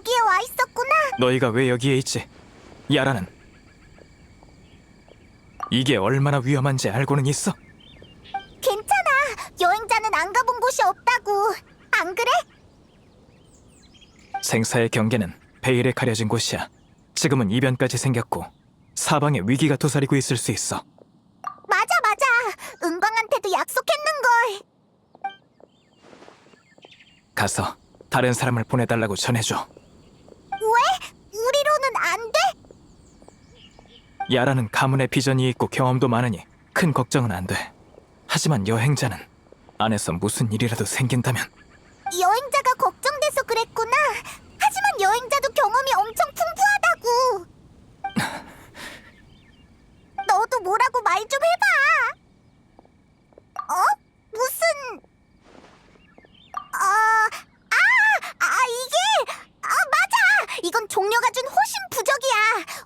너 여기에 와 있었구나. 너희가 왜 여기에 있지? 야라는 이게 얼마나 위험한지 알고는 있어? 괜찮아. 여행자는 안 가본 곳이 없다고. 안 그래? 생사의 경계는 베일에 가려진 곳이야. 지금은 이변까지 생겼고 사방에 위기가 도사리고 있을 수 있어. 맞아, 맞아. 은광한테도 약속했는 걸. 가서 다른 사람을 보내달라고 전해줘. 왜? 우리로는 안 돼? 야라는 가문의 비전이 있고 경험도 많으니 큰 걱정은 안 돼. 하지만 여행자는 안에서 무슨 일이라도 생긴다면 여행자가 걱정돼서 그랬구나. 하지만 여행자도 경험이 엄청 풍부하다고. 너도 뭐라고 말 좀 해봐. 어? 무슨? 어, 아, 아 이게, 아 맞아. 이건 종려가 준 호신 부적이야.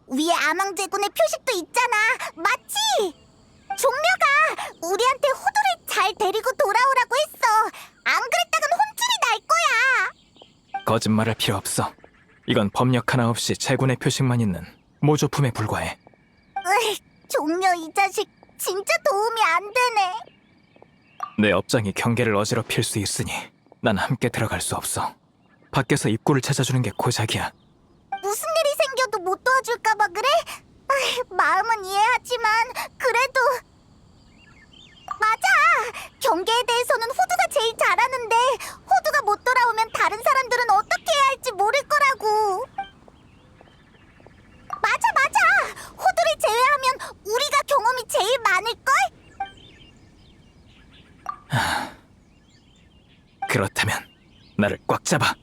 위에 아망제군의 표식도 있잖아. 맞지? 종려가 우리한테 호두를 잘 데리고 돌아오라고 했어. 안 그랬다간 혼쭐이 날 거야. 거짓말할 필요 없어. 이건 법력 하나 없이 제군의 표식만 있는 모조품에 불과해. 으이, 종려 이 자식 진짜 도움이 안 되네. 내 업장이 경계를 어지럽힐 수 있으니 난 함께 들어갈 수 없어. 밖에서 입구를 찾아주는 게 고작이야. 도와줄까봐 그래? 마음은 이해하지만 그래도 맞아. 경계에 대해서는 호두가 제일 잘하는데 호두가 못 돌아오면 다른 사람들은 어떻게 해야 할지 모를 거라고. 맞아 맞아. 호두를 제외하면 우리가 경험이 제일 많을 걸? 그렇다면 나를 꽉 잡아.